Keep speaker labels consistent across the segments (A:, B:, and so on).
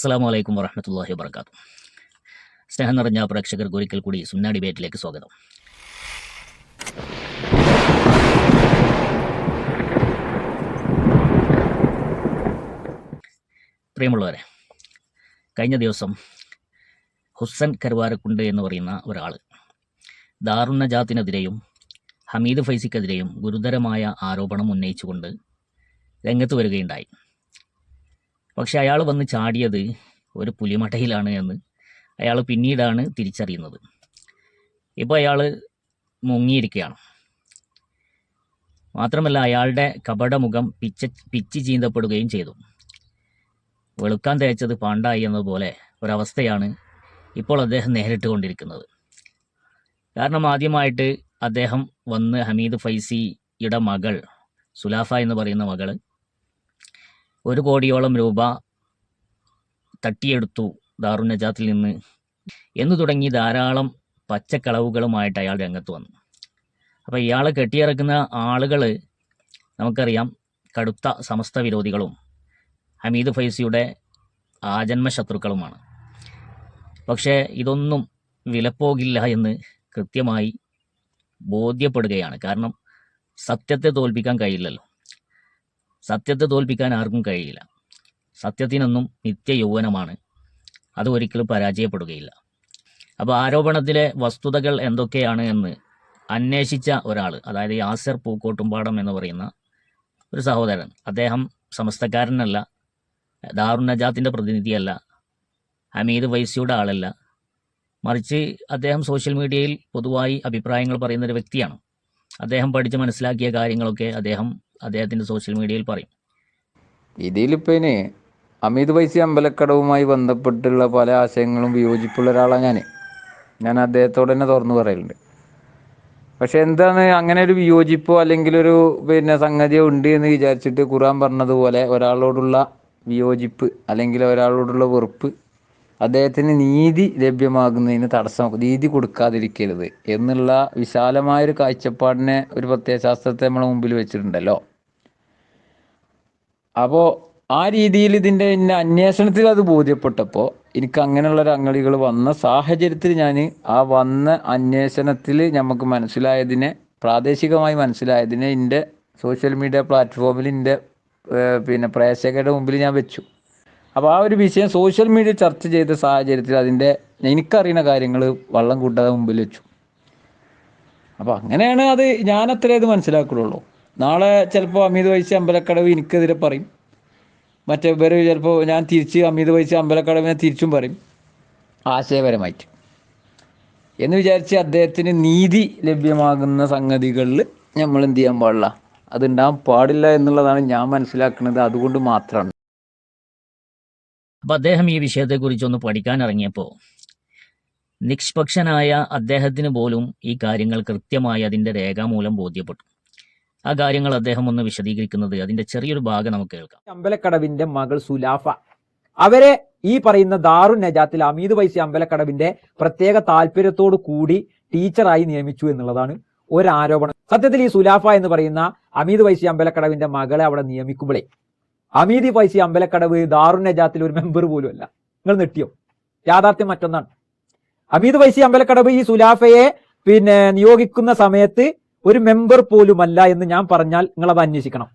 A: അസ്സാം വലൈക്കും വറഹമത്തല്ലാഹി വാത്തു സ്നേഹം നിറഞ്ഞ പ്രേക്ഷകർക്ക് ഒരിക്കൽ കൂടി സുന്ന ഡിബേറ്റിലേക്ക് സ്വാഗതം. പ്രിയമുള്ളവരെ കഴിഞ്ഞ ദിവസം ഹുസൻ കരുവാരക്കുണ്ട് എന്ന് പറയുന്ന ഒരാൾ ദാറുന്നജാത്തിനെതിരെയും ഹമീദ് ഫൈസിക്കെതിരെയും ഗുരുതരമായ ആരോപണം ഉന്നയിച്ചുകൊണ്ട് രംഗത്ത് വരികയുണ്ടായി. പക്ഷെ അയാൾ വന്ന് ചാടിയത് ഒരു പുലിമടയിലാണ് എന്ന് അയാൾ പിന്നീടാണ് തിരിച്ചറിയുന്നത്. ഇപ്പോൾ അയാൾ മുങ്ങിയിരിക്കുകയാണ്. മാത്രമല്ല അയാളുടെ കപടമുഖം പിച്ച പിച്ച് ചീന്തപ്പെടുകയും ചെയ്തു. വെളുക്കാൻ തേച്ചത് പാണ്ടായി എന്നതുപോലെ ഒരവസ്ഥയാണ് ഇപ്പോൾ അദ്ദേഹം നേരിട്ട് കൊണ്ടിരിക്കുന്നത് കാരണം ആദ്യമായിട്ട് അദ്ദേഹം വന്ന് ഹമീദ് ഫൈസിയുടെ മകൾ സുലാഫ എന്ന് പറയുന്ന മകൾ ഒരു കോടിയോളം രൂപ തട്ടിയെടുത്തു ദാറു നജാത്തിൽ നിന്ന്. എന്നു തുടങ്ങി ധാരാളം പച്ചക്കളവുകളുമായിട്ട് അയാൾ രംഗത്ത് വന്നു. അപ്പോൾ ഇയാളെ കെട്ടിയിറക്കുന്ന ആളുകൾ നമുക്കറിയാം കടുത്ത സമസ്ത വിരോധികളും ഹമീദ് ഫൈസിയുടെ ആജന്മ ശത്രുക്കളുമാണ് പക്ഷേ ഇതൊന്നും വിലപ്പോകില്ല എന്ന് കൃത്യമായി ബോധ്യപ്പെടുകയാണ്. കാരണം സത്യത്തെ തോൽപ്പിക്കാൻ കഴിയില്ലല്ലോ. സത്യത്തെ തോൽപ്പിക്കാൻ ആർക്കും കഴിയില്ല. സത്യത്തിനൊന്നും നിത്യ യൗവനമാണ് അത് ഒരിക്കലും പരാജയപ്പെടുകയില്ല. അപ്പോൾ ആരോപണത്തിലെ വസ്തുതകൾ എന്തൊക്കെയാണ് എന്ന് അന്വേഷിച്ച ഒരാൾ അതായത് യാസർ പൂക്കോട്ടുംപാടം എന്ന് പറയുന്ന ഒരു സഹോദരൻ. അദ്ദേഹം സമസ്തക്കാരനല്ല ദാറുൻ നജാത്തിന്റെ പ്രതിനിധിയല്ല ഹമീദ് വൈസിയുടെ ആളല്ല. മറിച്ച് അദ്ദേഹം സോഷ്യൽ മീഡിയയിൽ പൊതുവായി അഭിപ്രായങ്ങൾ പറയുന്ന ഒരു വ്യക്തിയാണ്. അദ്ദേഹം പഠിച്ച് മനസ്സിലാക്കിയ കാര്യങ്ങളൊക്കെ അദ്ദേഹം അദ്ദേഹത്തിന്റെ സോഷ്യൽ മീഡിയയിൽ പറയും.
B: ഇതിലിപ്പോൾ ഇനി അമിത് വൈസി അമ്പലക്കടവുമായി ബന്ധപ്പെട്ടുള്ള പല ആശയങ്ങളും വിയോജിപ്പുള്ള ഒരാളാണ് ഞാൻ ഞാൻ അദ്ദേഹത്തോട് തന്നെ തുറന്നു പറയലുണ്ട്. പക്ഷെ എന്താണ് അങ്ങനെ ഒരു വിയോജിപ്പോ അല്ലെങ്കിൽ ഒരു പിന്നെ സംഗതിയോ ഉണ്ട് എന്ന് വിചാരിച്ചിട്ട് ഖുറാൻ പറഞ്ഞതുപോലെ ഒരാളോടുള്ള വിയോജിപ്പ് അല്ലെങ്കിൽ ഒരാളോടുള്ള വെറുപ്പ് അദ്ദേഹത്തിന് നീതി ലഭ്യമാകുന്നതിന് തടസ്സം നീതി കൊടുക്കാതിരിക്കരുത് എന്നുള്ള വിശാലമായൊരു കാഴ്ചപ്പാടിനെ ഒരു പ്രത്യയശാസ്ത്രത്തെ നമ്മളെ മുമ്പിൽ വെച്ചിട്ടുണ്ടല്ലോ. അപ്പോൾ ആ രീതിയിൽ ഇതിന്റെ എന്നെ അന്വേഷണത്തിൽ അത് ബോധ്യപ്പെട്ടപ്പോൾ എനിക്ക് അങ്ങനെയുള്ള ഒരു അങ്ങളികൾ വന്ന സാഹചര്യത്തിൽ ഞാൻ ആ വന്ന അന്വേഷണത്തിൽ നമുക്ക് മനസ്സിലായതിനെ പ്രാദേശികമായി മനസ്സിലായതിനെ എന്റെ സോഷ്യൽ മീഡിയ പ്ലാറ്റ്ഫോമിൽ എന്റെ പിന്നെ പ്രേക്ഷകരുടെ മുമ്പിൽ ഞാൻ വെച്ചു. അപ്പോൾ ആ ഒരു വിഷയം സോഷ്യൽ മീഡിയ ചർച്ച ചെയ്ത സാഹചര്യത്തിൽ അതിന്റെ എനിക്കറിയുന്ന കാര്യങ്ങൾ വള്ളം കൂട്ടാതെ മുമ്പിൽ വെച്ചു. അപ്പോൾ അങ്ങനെയാണ് അത് ഞാൻ അത്രേ അത് മനസ്സിലാക്കുള്ളൂ. നാളെ ചിലപ്പോൾ അമിത് വഹിച്ച അമ്പലക്കടവ് എനിക്കെതിരെ പറയും. മറ്റേ ഇവർ ചിലപ്പോൾ ഞാൻ തിരിച്ച് അമിത് വഹിച്ച അമ്പലക്കടവിനെ തിരിച്ചും പറയും. ആശയപരമായിട്ട്. എന്ന് വിചാരിച്ച് അദ്ദേഹത്തിന് നീതി ലഭ്യമാകുന്ന സംഗതികളിൽ നമ്മൾ എന്ത് ചെയ്യാൻ പാടില്ല. അതുണ്ടാകാൻ പാടില്ല എന്നുള്ളതാണ് ഞാൻ മനസ്സിലാക്കുന്നത്. അതുകൊണ്ട് മാത്രമാണ്.
A: അപ്പോൾ അദ്ദേഹം ഈ വിഷയത്തെക്കുറിച്ച് ഒന്ന് പഠിക്കാൻ ഇറങ്ങിയപ്പോൾ നിഷ്പക്ഷനായ അദ്ദേഹത്തിന് പോലും ഈ കാര്യങ്ങൾ കൃത്യമായി അതിന്റെ രേഖാമൂലം ബോധ്യപ്പെട്ടു. ആ കാര്യങ്ങൾ അദ്ദേഹം ഒന്ന് വിശദീകരിക്കുന്നത് അതിന്റെ ചെറിയൊരു ഭാഗം നമുക്ക് കേൾക്കാം.
C: അമ്പലക്കടവിന്റെ മകൾ സുലാഫ. അവരെ ഈ പറയുന്ന ദാറു നജാത്തിൽ അമീദ് വൈസി അമ്പലക്കടവിന്റെ പ്രത്യേക താല്പര്യത്തോടു കൂടി ടീച്ചറായി നിയമിച്ചു എന്നുള്ളതാണ് ഒരാരോപണം. സത്യത്തിൽ ഈ സുലാഫ എന്ന് പറയുന്ന അമീദ് വൈസി അമ്പലക്കടവിന്റെ മകളെ അവിടെ നിയമിക്കുമ്പോഴേ അമീദ് വൈസി അമ്പലക്കടവ് ദാറു നജാത്തിൽ ഒരു മെമ്പർ പോലും അല്ല നിങ്ങൾ നെട്ടിയോ? യാഥാർത്ഥ്യം മറ്റൊന്നാണ്. അമീദ് വൈസി അമ്പലക്കടവ് ഈ സുലാഫയെ പിന്നെ നിയോഗിക്കുന്ന സമയത്ത് ഒരു മെമ്പർ പോലുമല്ല എന്ന് ഞാൻ പറഞ്ഞാൽ നിങ്ങൾ അത് അന്വേഷിക്കണം.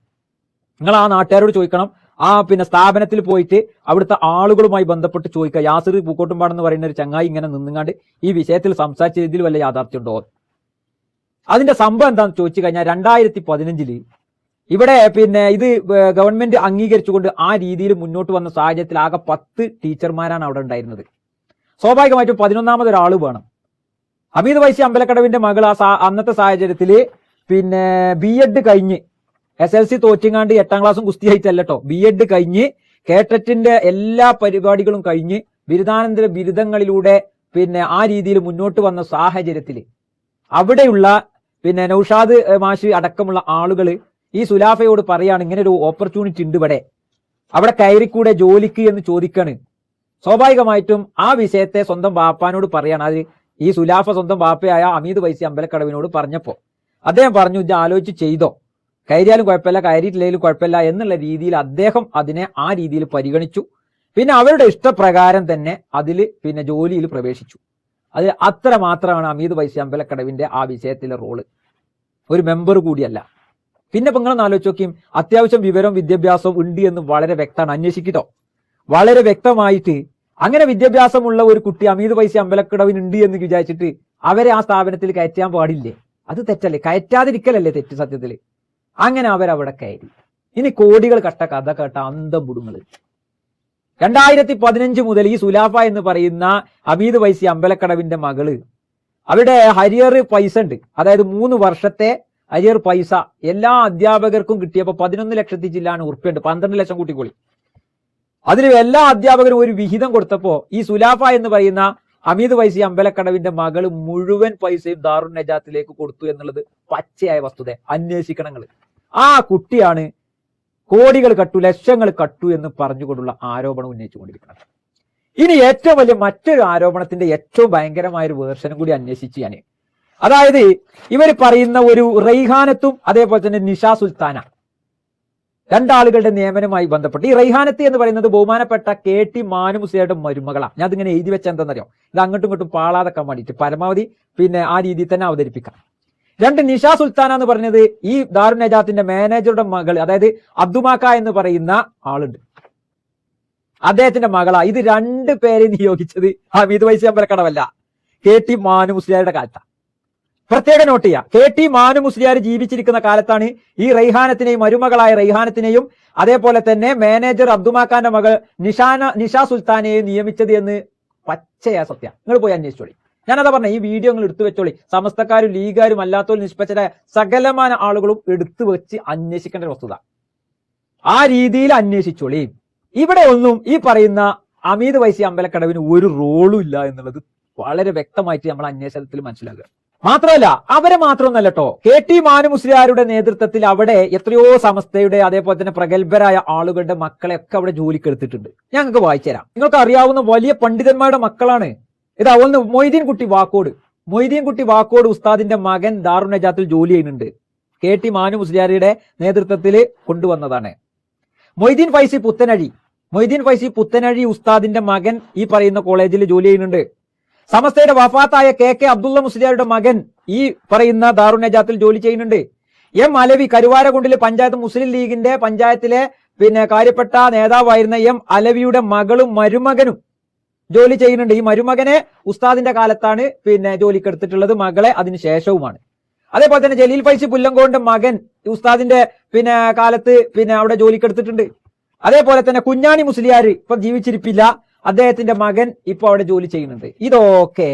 C: നിങ്ങൾ ആ നാട്ടുകാരോട് ചോദിക്കണം. ആ പിന്നെ സ്ഥാപനത്തിൽ പോയിട്ട് അവിടുത്തെ ആളുകളുമായി ബന്ധപ്പെട്ട് ചോദിക്കുക. യാസിർ പൂക്കോട്ടുംപാടെന്ന് പറയുന്ന ഒരു ചങ്ങായി ഇങ്ങനെ നിന്നുങ്ങാണ്ട് ഈ വിഷയത്തിൽ സംസാരിച്ച രീതിയിൽ വല്ല യാഥാർത്ഥ്യം ഉണ്ടോ അതിന്റെ സംഭവം എന്താണെന്ന് ചോദിച്ചു കഴിഞ്ഞാൽ രണ്ടായിരത്തി പതിനഞ്ചിൽ ഇവിടെ പിന്നെ ഇത് ഗവൺമെന്റ് അംഗീകരിച്ചുകൊണ്ട് ആ രീതിയിൽ മുന്നോട്ട് വന്ന സാഹചര്യത്തിൽ ആകെ പത്ത് ടീച്ചർമാരാണ് അവിടെ ഉണ്ടായിരുന്നത്. സ്വാഭാവികമായിട്ടും പതിനൊന്നാമത് ഒരാൾ വേണം. ഹമീദ് വൈസി അമ്പലക്കടവിന്റെ മകൾ ആ അന്നത്തെ സാഹചര്യത്തിൽ പിന്നെ ബി എഡ് കഴിഞ്ഞ് എസ് എൽ സി തോറ്റിങ്ങാണ്ട് എട്ടാം ക്ലാസ്സും കുസ്തിയായിട്ടല്ലോ ബി എഡ് കഴിഞ്ഞ് കേട്ടറ്റിന്റെ എല്ലാ പരിപാടികളും കഴിഞ്ഞ് ബിരുദാനന്തര ബിരുദങ്ങളിലൂടെ പിന്നെ ആ രീതിയിൽ മുന്നോട്ട് വന്ന സാഹചര്യത്തിൽ അവിടെയുള്ള പിന്നെ നൌഷാദ് മാഷി അടക്കമുള്ള ആളുകൾ ഈ സുലാഫയോട് പറയാണ് ഇങ്ങനെ ഒരു ഓപ്പർച്യൂണിറ്റി ഉണ്ട് ഇവിടെ. അവിടെ കയറിക്കൂടെ ജോലിക്ക്? എന്ന് ചോദിക്കാണ്. സ്വാഭാവികമായിട്ടും ആ വിഷയത്തെ സ്വന്തം ബാപ്പാനോട് പറയാണ്. അത് ഈ സുലാഫ സ്വന്തം വാപ്പയായ അമീദ് വൈസി അമ്പലക്കടവിനോട് പറഞ്ഞപ്പോ അദ്ദേഹം പറഞ്ഞു ഇത് ആലോചിച്ച് ചെയ്തോ. കയറിയാലും കുഴപ്പമില്ല കയറിയിട്ടില്ലെങ്കിലും കുഴപ്പമില്ല എന്നുള്ള രീതിയിൽ അദ്ദേഹം അതിനെ ആ രീതിയിൽ പരിഗണിച്ചു. പിന്നെ അവരുടെ ഇഷ്ടപ്രകാരം തന്നെ അതിൽ പിന്നെ ജോലിയിൽ പ്രവേശിച്ചു. അതിൽ അത്ര മാത്രമാണ് അമീദ് വൈസി അമ്പലക്കടവിന്റെ ആ വിഷയത്തിലെ റോൾ. ഒരു മെമ്പർ കൂടിയല്ല. പിന്നെ ഇപ്പൊ നിങ്ങളൊന്ന് ആലോചിച്ച് നോക്കിയും അത്യാവശ്യം വിവരവും വിദ്യാഭ്യാസവും ഉണ്ട് എന്ന് വളരെ വ്യക്തമാണ്. അന്വേഷിക്കട്ടോ വളരെ വ്യക്തമായിട്ട് അങ്ങനെ വിദ്യാഭ്യാസമുള്ള ഒരു കുട്ടി അമീദ് പൈസ അമ്പലക്കടവിന് ഉണ്ട് എന്ന് വിചാരിച്ചിട്ട് അവരെ ആ സ്ഥാപനത്തിൽ കയറ്റാൻ പാടില്ലേ? അത് തെറ്റല്ലേ? കയറ്റാതിരിക്കലല്ലേ തെറ്റ് സത്യത്തിൽ അങ്ങനെ അവരവിടെ കയറി. ഇനി കോടികൾ കട്ട കഥ കേട്ട അന്തം പുടുങ്ങൾ രണ്ടായിരത്തി പതിനഞ്ച് മുതൽ ഈ സുലാഫ എന്ന് പറയുന്ന അമീത് വൈസി അമ്പലക്കടവിന്റെ മകൾ അവിടെ ഹരിയർ പൈസ ഉണ്ട്. അതായത് മൂന്ന് വർഷത്തെ ഹരിയർ പൈസ എല്ലാ അധ്യാപകർക്കും കിട്ടിയപ്പോ പതിനൊന്ന് ലക്ഷത്തി ജില്ലാണ് ഉറുപ്പുണ്ട് പന്ത്രണ്ട് ലക്ഷം കൂട്ടിക്കോളി. അതിൽ എല്ലാ അധ്യാപകരും ഒരു വിഹിതം കൊടുത്തപ്പോ ഈ സുലാഫ എന്ന് പറയുന്ന അമീദ് വൈസി അമ്പലക്കടവിന്റെ മകൾ മുഴുവൻ പൈസയും ദാറുൻ നജാത്തിലേക്ക് കൊടുത്തു എന്നുള്ളത് പച്ചയായ വസ്തുത അന്വേഷിക്കണങ്ങൾ ആ കുട്ടിയാണ് കോടികൾ കട്ടു ലക്ഷങ്ങൾ കട്ടു എന്ന് പറഞ്ഞുകൊണ്ടുള്ള ആരോപണം ഉന്നയിച്ചുകൊണ്ടിരിക്കുന്നത് ഇനി ഏറ്റവും വലിയ മറ്റൊരു ആരോപണത്തിന്റെ ഏറ്റവും ഭയങ്കരമായ ഒരു വേർഷനും കൂടി അന്വേഷിച്ച് ഞാൻ അതായത് ഇവർ പറയുന്ന ഒരു റൈഹാനത്തും അതേപോലെ തന്നെ നിഷാ സുൽത്താന രണ്ടാളുകളുടെ നിയമനവുമായി ബന്ധപ്പെട്ട് ഈ റൈഹാനത്ത് എന്ന് പറയുന്നത് ബഹുമാനപ്പെട്ട കെ ടി മാനുമുസയുടെ മരുമകളാണ് ഞാൻ അതിങ്ങനെ എഴുതി വെച്ച എന്താണെന്നറിയോ ഇത് അങ്ങോട്ടും ഇങ്ങോട്ടും പാളാതെക്കാൻ വേണ്ടിയിട്ട് പരമാവധി പിന്നെ ആ രീതിയിൽ തന്നെ അവതരിപ്പിക്കാം. രണ്ട് നിഷാ സുൽത്താന എന്ന് പറഞ്ഞത് ഈ ദാറുൻ നജാത്തിന്റെ മാനേജറുടെ മകൾ അതായത് അബ്ദുമാക്ക എന്ന് പറയുന്ന ആളുണ്ട്. അദ്ദേഹത്തിന്റെ മകളാ. ഇത് രണ്ട് പേരെ നിയോഗിച്ചത് ഹമീദ് വൈസ് അമ്പലക്കടവല്ല കെ ടി മാനു കാലത്താണ് പ്രത്യേകം നോട്ട് ചെയ്യുക കെ ടി മാനു മുസ്ലിയാർ ജീവിച്ചിരിക്കുന്ന കാലത്താണ് ഈ റൈഹാനത്തിനെയും മരുമകളായ റൈഹാനത്തിനെയും അതേപോലെ തന്നെ മാനേജർ അബ്ദുമാക്കാന്റെ മകൾ നിഷാന നിഷാ സുൽത്താനെയും നിയമിച്ചത് എന്ന് പച്ചയാ സത്യം. നിങ്ങൾ പോയി അന്വേഷിച്ചോളി. ഞാനതാ പറഞ്ഞ ഈ വീഡിയോ നിങ്ങൾ എടുത്തു വെച്ചോളി. സമസ്തക്കാരും ലീഗാരും അല്ലാത്തവരും നിഷ്പക്ഷരായ സകലമാന ആളുകളും എടുത്തു വെച്ച് അന്വേഷിക്കേണ്ട വസ്തുത. ആ രീതിയിൽ അന്വേഷിച്ചോളി. ഇവിടെ ഒന്നും ഈ പറയുന്ന അമീത് വൈസി അമ്പലക്കടവിന് ഒരു റോളും ഇല്ല എന്നുള്ളത് വളരെ വ്യക്തമായിട്ട് നമ്മൾ അന്വേഷണത്തിൽ മനസ്സിലാക്കുക. മാത്രമല്ല അവരെ മാത്രമൊന്നല്ല കേട്ടോ കെ ടി മാനു മുസ്ലിയാരുടെ നേതൃത്വത്തിൽ അവിടെ എത്രയോ സമസ്തയുടെ അതേപോലെ തന്നെ പ്രഗത്ഭരായ ആളുകളുടെ മക്കളെ ഒക്കെ അവിടെ ജോലിക്ക് എടുത്തിട്ടുണ്ട്. ഞങ്ങൾക്ക് വായിച്ചു തരാം. നിങ്ങൾക്ക് അറിയാവുന്ന വലിയ പണ്ഡിതന്മാരുടെ മക്കളാണ്. ഇതാ ഒന്ന് മൊയ്തീൻ കുട്ടി വാക്കോട്. മൊയ്തീൻ കുട്ടി വാക്കോട് ഉസ്താദിന്റെ മകൻ ദാറു നജാത്തിൽ ജോലി ചെയ്യുന്നുണ്ട്. കെ ടി മാനു മുസ്ലിയാരിയുടെ നേതൃത്വത്തിൽ കൊണ്ടുവന്നതാണ്. മൊയ്തീൻ ഫൈസി പുത്തനഴി. മൊയ്തീൻ ഫൈസി പുത്തനഴി ഉസ്താദിന്റെ മകൻ ഈ പറയുന്ന കോളേജിൽ ജോലി ചെയ്യുന്നുണ്ട്. സമസ്തയുടെ വഫാത്തായ കെ കെ അബ്ദുള്ള മുസ്ലിയാരുടെ മകൻ ഈ പറയുന്ന ദാറുനജാത്തിൽ ജോലി ചെയ്യുന്നുണ്ട്. എം അലവി കരുവാരകുണ്ടിലെ പഞ്ചായത്ത് മുസ്ലിം ലീഗിന്റെ പഞ്ചായത്തിലെ പിന്നെ കാര്യപ്പെട്ട നേതാവായിരുന്ന എം അലവിയുടെ മകളും മരുമകനും ജോലി ചെയ്യുന്നുണ്ട്. ഈ മരുമകനെ ഉസ്താദിന്റെ കാലത്താണ് പിന്നെ ജോലിക്ക് എടുത്തിട്ടുള്ളത്. മകളെ അതിന് ശേഷവുമാണ്. അതേപോലെ തന്നെ ജലീൽ ഫൈസി പുല്ലങ്കോണ്ട് മകൻ ഉസ്താദിന്റെ പിന്നെ കാലത്ത് പിന്നെ അവിടെ ജോലിക്ക് എടുത്തിട്ടുണ്ട്. അതേപോലെ തന്നെ കുഞ്ഞാണി മുസ്ലിയാർ ഇപ്പൊ ജീവിച്ചിരിപ്പില്ല. അദ്ദേഹത്തിന്റെ മകൻ ഇപ്പൊ അവിടെ ജോലി ചെയ്യുന്നുണ്ട്. ഇതൊക്കെ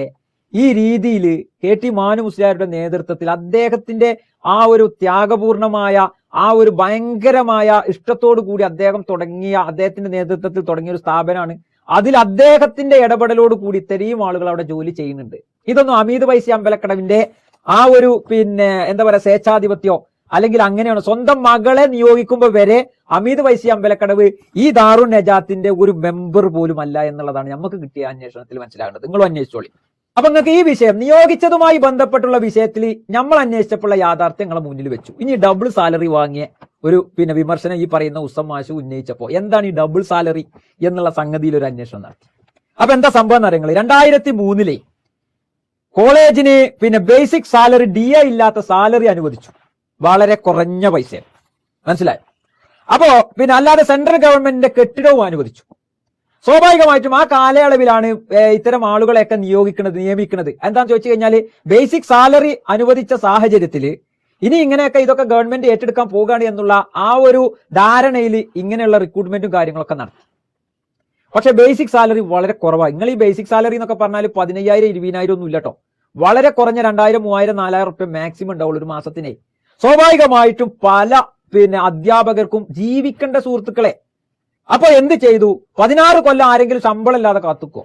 C: ഈ രീതിയിൽ കെ ടി മാനു മുസ്ലിയാരുടെ നേതൃത്വത്തിൽ അദ്ദേഹത്തിന്റെ ആ ഒരു ത്യാഗപൂർണമായ ആ ഒരു ഭയങ്കരമായ ഇഷ്ടത്തോടു കൂടി അദ്ദേഹം തുടങ്ങിയ അദ്ദേഹത്തിന്റെ നേതൃത്വത്തിൽ തുടങ്ങിയ ഒരു സ്ഥാപനമാണ്. അതിൽ അദ്ദേഹത്തിന്റെ ഇടപെടലോട് കൂടി ഇത്രയും ആളുകൾ അവിടെ ജോലി ചെയ്യുന്നുണ്ട്. ഇതൊന്നും അമീത് പൈസ അമ്പലക്കടവിന്റെ ആ ഒരു പിന്നെ എന്താ പറയാ സ്വേച്ഛാധിപത്യോ അല്ലെങ്കിൽ അങ്ങനെയാണ്. സ്വന്തം മകളെ നിയോഗിക്കുമ്പോൾ വരെ അമീത് വൈസി അമ്പലക്കടവ് ഈ ദാറു നജാത്തിന്റെ ഒരു മെമ്പർ പോലും അല്ല എന്നുള്ളതാണ് നമുക്ക് കിട്ടിയ അന്വേഷണത്തിൽ മനസ്സിലാകുന്നത്. നിങ്ങളും അന്വേഷിച്ചോളി. അപ്പൊ നിങ്ങൾക്ക് ഈ വിഷയം നിയോഗിച്ചതുമായി ബന്ധപ്പെട്ടുള്ള വിഷയത്തിൽ നമ്മൾ അന്വേഷിച്ചപ്പോഴുള്ള യാഥാർത്ഥ്യം നിങ്ങളെ മുന്നിൽ വെച്ചു. ഇനി ഡബിൾ സാലറി വാങ്ങിയ ഒരു പിന്നെ വിമർശനം ഈ പറയുന്ന ഉസം മാഷ് ഉന്നയിച്ചപ്പോൾ എന്താണ് ഈ ഡബിൾ സാലറി എന്നുള്ള സംഗതിയിൽ ഒരു അന്വേഷണം നടത്തി. അപ്പൊ എന്താ സംഭവം എന്ന് അറിയുന്നത് രണ്ടായിരത്തി മൂന്നിലെ കോളേജിന് പിന്നെ ബേസിക് സാലറി ഡി ഇല്ലാത്ത സാലറി അനുവദിച്ചു. വളരെ കുറഞ്ഞ പൈസ മനസ്സിലായി? അപ്പോ പിന്നെ അല്ലാതെ സെൻട്രൽ ഗവൺമെന്റിന്റെ കെട്ടിടവും അനുവദിച്ചു. സ്വാഭാവികമായിട്ടും ആ കാലയളവിലാണ് ഇത്തരം ആളുകളെയൊക്കെ നിയോഗിക്കുന്നത് നിയമിക്കുന്നത്. എന്താന്ന് ചോദിച്ചു കഴിഞ്ഞാൽ ബേസിക് സാലറി അനുവദിച്ച സാഹചര്യത്തിൽ ഇനി ഇങ്ങനെയൊക്കെ ഇതൊക്കെ ഗവൺമെന്റ് ഏറ്റെടുക്കാൻ പോകുകയാണ് എന്നുള്ള ആ ഒരു ധാരണയിൽ ഇങ്ങനെയുള്ള റിക്രൂട്ട്മെന്റും കാര്യങ്ങളൊക്കെ നടത്തി. പക്ഷെ ബേസിക് സാലറി വളരെ കുറവാണ്. നിങ്ങൾ ഈ ബേസിക് സാലറി എന്നൊക്കെ പറഞ്ഞാൽ പതിനയ്യായിരം ഇരുപതിനായിരം ഒന്നും ഇല്ലട്ടോ വളരെ കുറഞ്ഞ രണ്ടായിരം മൂവായിരം നാലായിരം റുപ്യ മാക്സിമം ഉണ്ടാവുള്ളൂ ഒരു മാസത്തിനെ. സ്വാഭാവികമായിട്ടും പല പിന്നെ അധ്യാപകർക്കും ജീവിക്കേണ്ട സുഹൃത്തുക്കളെ അപ്പൊ എന്ത് ചെയ്തു? പതിനാറ് കൊല്ലം ആരെങ്കിലും ശമ്പളം ഇല്ലാതെ കാത്തുക്കോ.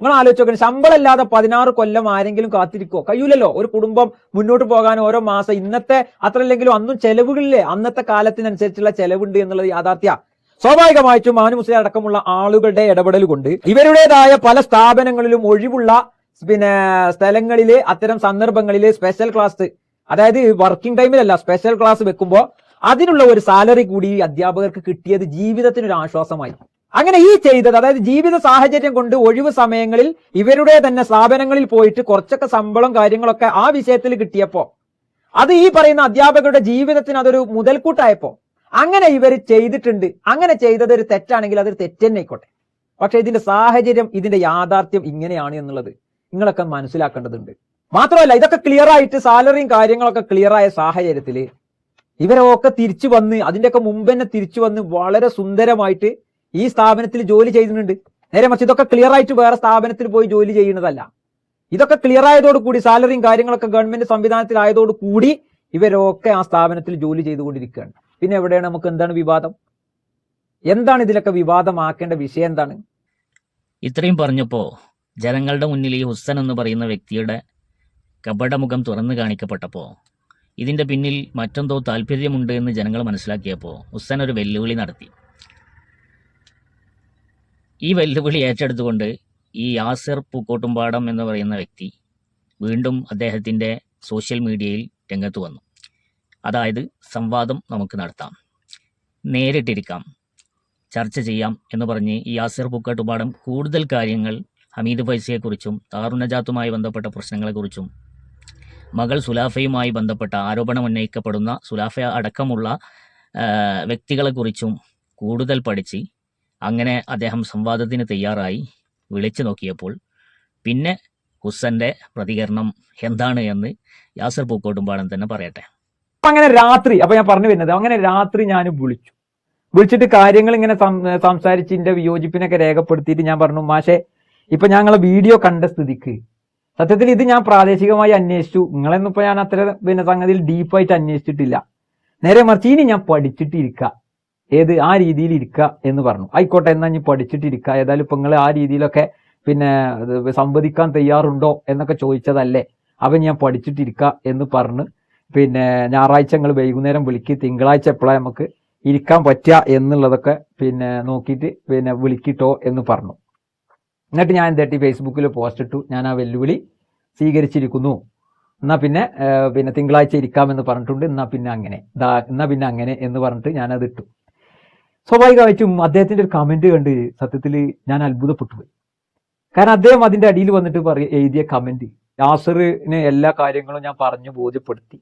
C: നിങ്ങൾ ആലോചിച്ചോക്കണം ശമ്പളം ഇല്ലാതെ പതിനാറ് കൊല്ലം ആരെങ്കിലും കാത്തിരിക്കോ? കഴിയൂലല്ലോ. ഒരു കുടുംബം മുന്നോട്ട് പോകാൻ ഓരോ മാസം ഇന്നത്തെ അത്ര അല്ലെങ്കിലും അന്നും ചെലവുകളില്ലേ? അന്നത്തെ കാലത്തിനനുസരിച്ചുള്ള ചെലവുണ്ട് എന്നുള്ളത് യാഥാർത്ഥ്യ. സ്വാഭാവികമായിട്ടും മാനു മുസ്ലിം അടക്കമുള്ള ആളുകളുടെ ഇടപെടൽ കൊണ്ട് ഇവരുടേതായ പല സ്ഥാപനങ്ങളിലും ഒഴിവുള്ള പിന്നെ സ്ഥലങ്ങളിലെ അത്തരം സന്ദർഭങ്ങളിലെ സ്പെഷ്യൽ ക്ലാസ് അതായത് വർക്കിംഗ് ടൈമിലല്ല സ്പെഷ്യൽ ക്ലാസ് വെക്കുമ്പോൾ അതിനുള്ള ഒരു സാലറി കൂടി അധ്യാപകർക്ക് കിട്ടിയത് ജീവിതത്തിനൊരു ആശ്വാസമായി. അങ്ങനെ ഈ ചെയ്തത് അതായത് ജീവിത സാഹചര്യം കൊണ്ട് ഒഴിവ് സമയങ്ങളിൽ ഇവരുടെ തന്നെ സ്ഥാപനങ്ങളിൽ പോയിട്ട് കുറച്ചൊക്കെ ശമ്പളം കാര്യങ്ങളൊക്കെ ആ വിഷയത്തിൽ കിട്ടിയപ്പോ അത് ഈ പറയുന്ന അധ്യാപകരുടെ ജീവിതത്തിന് അതൊരു മുതൽക്കൂട്ടായപ്പോ അങ്ങനെ ഇവർ ചെയ്തിട്ടുണ്ട്. അങ്ങനെ ചെയ്തത് ഒരു തെറ്റാണെങ്കിൽ അതൊരു തെറ്റെന്നെക്കോട്ടെ പക്ഷെ ഇതിന്റെ സാഹചര്യം ഇതിന്റെ യാഥാർത്ഥ്യം ഇങ്ങനെയാണ് എന്നുള്ളത് നിങ്ങളൊക്കെ മനസ്സിലാക്കേണ്ടതുണ്ട്. മാത്രമല്ല ഇതൊക്കെ ക്ലിയർ ആയിട്ട് സാലറിയും കാര്യങ്ങളൊക്കെ ക്ലിയർ ആയ സാഹചര്യത്തിൽ ഇവരൊക്കെ തിരിച്ചു വന്ന് അതിന്റെയൊക്കെ മുമ്പ് തന്നെ തിരിച്ചു വന്ന് വളരെ സുന്ദരമായിട്ട് ഈ സ്ഥാപനത്തിൽ ജോലി ചെയ്യുന്നുണ്ട്. നേരെ മറിച്ച് ഇതൊക്കെ ക്ലിയർ ആയിട്ട് വേറെ സ്ഥാപനത്തിൽ പോയി ജോലി ചെയ്യുന്നതല്ല. ഇതൊക്കെ ക്ലിയർ ആയതോട് കൂടി സാലറിയും കാര്യങ്ങളൊക്കെ ഗവൺമെന്റ് സംവിധാനത്തിലായതോട് കൂടി ഇവരൊക്കെ ആ സ്ഥാപനത്തിൽ ജോലി ചെയ്തുകൊണ്ടിരിക്കുകയാണ്. പിന്നെ എവിടെയാണ് നമുക്ക് എന്താണ് വിവാദം? എന്താണ് ഇതിലൊക്കെ വിവാദമാക്കേണ്ട വിഷയം എന്താണ്?
A: ഇത്രയും പറഞ്ഞപ്പോൾ ജനങ്ങളുടെ മുന്നിൽ ഈ ഹുസ്സൻ എന്ന് പറയുന്ന വ്യക്തിയുടെ കപടമുഖം തുറന്നു കാണിക്കപ്പെട്ടപ്പോൾ ഇതിന്റെ പിന്നിൽ മറ്റെന്തോ താല്പര്യമുണ്ട് എന്ന് ജനങ്ങൾ മനസ്സിലാക്കിയപ്പോൾ ഉസ്സൻ ഒരു വെല്ലുവിളി നടത്തി. ഈ വെല്ലുവിളി ഏറ്റെടുത്തുകൊണ്ട് ഈ യാസിർ പൂക്കോട്ടുംപാടം എന്ന് പറയുന്ന വ്യക്തി വീണ്ടും അദ്ദേഹത്തിന്റെ സോഷ്യൽ മീഡിയയിൽ രംഗത്ത് വന്നു. അതായത് സംവാദം നമുക്ക് നടത്താം. നേരിട്ടിരിക്കാം. ചർച്ച ചെയ്യാം എന്ന് പറഞ്ഞ് ഈ യാസിർ പൂക്കോട്ടുംപാടം കൂടുതൽ കാര്യങ്ങൾ ഹമീദ് ഫൈസിയെക്കുറിച്ചും താറുനജാത്തുമായി ബന്ധപ്പെട്ട പ്രശ്നങ്ങളെക്കുറിച്ചും മകൾ സുലാഫയുമായി ബന്ധപ്പെട്ട ആരോപണം ഉന്നയിക്കപ്പെടുന്ന സുലാഫ അടക്കമുള്ള വ്യക്തികളെ വ്യക്തികളെക്കുറിച്ചും കൂടുതൽ പഠിച്ച് അങ്ങനെ അദ്ദേഹം സംവാദത്തിന് തയ്യാറായി വിളിച്ചു നോക്കിയപ്പോൾ പിന്നെ ഹുസ്സന്റെ പ്രതികരണം എന്താണ് എന്ന് യാസർ പൂക്കോട്ടുംപാടം തന്നെ പറയട്ടെ.
C: അങ്ങനെ രാത്രി അപ്പൊ ഞാൻ പറഞ്ഞു വരുന്നത് അങ്ങനെ രാത്രി ഞാൻ വിളിച്ചു. വിളിച്ചിട്ട് കാര്യങ്ങൾ ഇങ്ങനെ സംസാരിച്ച് എന്റെ വിയോജിപ്പിനൊക്കെ രേഖപ്പെടുത്തിയിട്ട് ഞാൻ പറഞ്ഞു മാഷെ ഇപ്പൊ ഞങ്ങളെ വീഡിയോ കണ്ട സ്ഥിതിക്ക് സത്യത്തിൽ ഇത് ഞാൻ പ്രാദേശികമായി അന്വേഷിച്ചു. നിങ്ങളെന്നിപ്പോ ഞാൻ അത്ര പിന്നെ സംഗതിയിൽ ഡീപ്പായിട്ട് അന്വേഷിച്ചിട്ടില്ല. നേരെ മറിച്ച് ഇനി ഞാൻ പഠിച്ചിട്ടിരിക്ക. ഏത് ആ രീതിയിൽ ഇരിക്കുക എന്ന് പറഞ്ഞു. ആയിക്കോട്ടെ എന്നാ ഞാൻ പഠിച്ചിട്ടിരിക്കുക ഏതായാലും ഇപ്പൊ നിങ്ങൾ ആ രീതിയിലൊക്കെ പിന്നെ സംവദിക്കാൻ തയ്യാറുണ്ടോ എന്നൊക്കെ ചോദിച്ചതല്ലേ. അവൻ ഞാൻ പഠിച്ചിട്ടിരിക്കുക എന്ന് പറഞ്ഞ് പിന്നെ ഞായറാഴ്ച നിങ്ങൾ വൈകുന്നേരം വിളിക്ക്. തിങ്കളാഴ്ച എപ്പോഴാണ് നമുക്ക് ഇരിക്കാൻ പറ്റുക എന്നുള്ളതൊക്കെ പിന്നെ നോക്കിയിട്ട് പിന്നെ വിളിക്കിട്ടോ എന്ന് പറഞ്ഞു. എന്നിട്ട് ഞാൻ എന്താട്ടി ഫേസ്ബുക്കിൽ പോസ്റ്റ് ഇട്ടു. ഞാൻ ആ വെല്ലുവിളി സ്വീകരിച്ചിരിക്കുന്നു. എന്നാൽ പിന്നെ പിന്നെ തിങ്കളാഴ്ച ഇരിക്കാമെന്ന് പറഞ്ഞിട്ടുണ്ട്. എന്നാൽ പിന്നെ അങ്ങനെ. ദാ എന്നാൽ പിന്നെ അങ്ങനെ എന്ന് പറഞ്ഞിട്ട് ഞാനത് ഇട്ടു. സ്വാഭാവികമായിട്ടും അദ്ദേഹത്തിന്റെ ഒരു കമന്റ് കണ്ട് സത്യത്തിൽ ഞാൻ അത്ഭുതപ്പെട്ടു പോയി കാരണം അദ്ദേഹം അതിന്റെ അടിയിൽ വന്നിട്ട് പറയ എഴുതിയ കമന്റ് യാസറിന് എല്ലാ കാര്യങ്ങളും ഞാൻ പറഞ്ഞു ബോധ്യപ്പെടുത്തി